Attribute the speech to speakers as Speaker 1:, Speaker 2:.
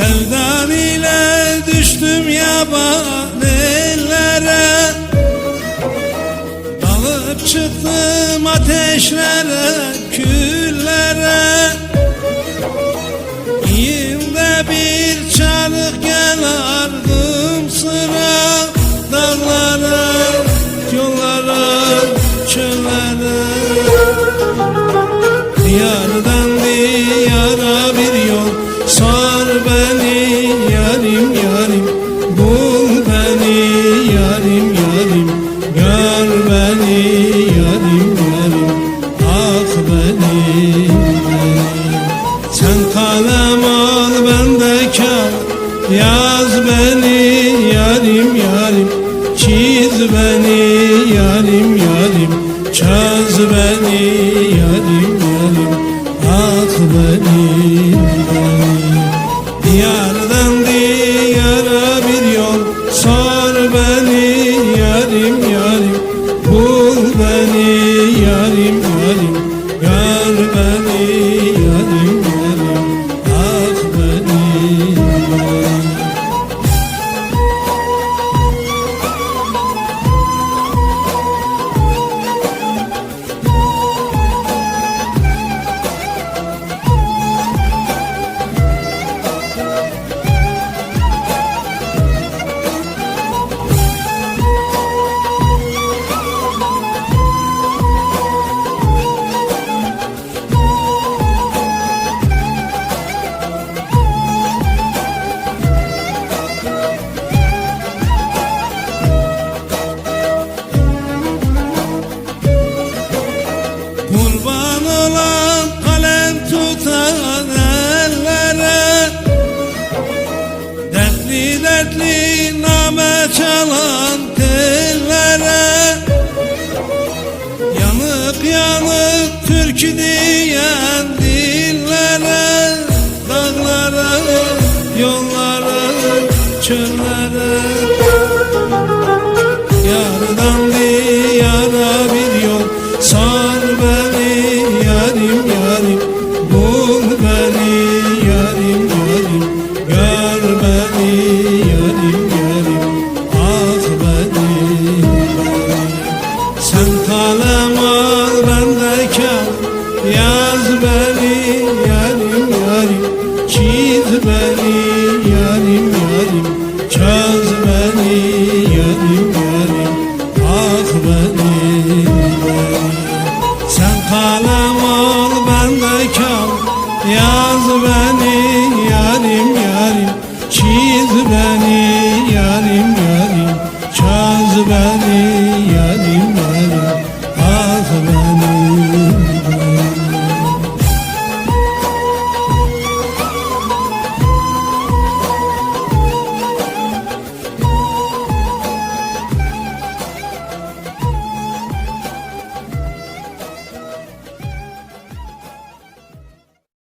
Speaker 1: Sevdam ile düştüm yaban ellere. Dalıp çıktım ateşlere, küllere. İyimde bir çarık gel ardım sıra Dağlara, yollara, çöllere. Diyardan diyara bir yol yarim yarim. Bul beni yarim yarim. Gör beni yarim yarim. Ah beni Sen kalem al ben de kağıt Yaz beni yarim yarim. Çiz beni yarim yarim. Çöz beni yarim olan kalem tutan ellere. Dertli dertli name çalan tellere Yanık yanık türkü diyen dillere. Dağlara, yollara, çöllere Yaz beni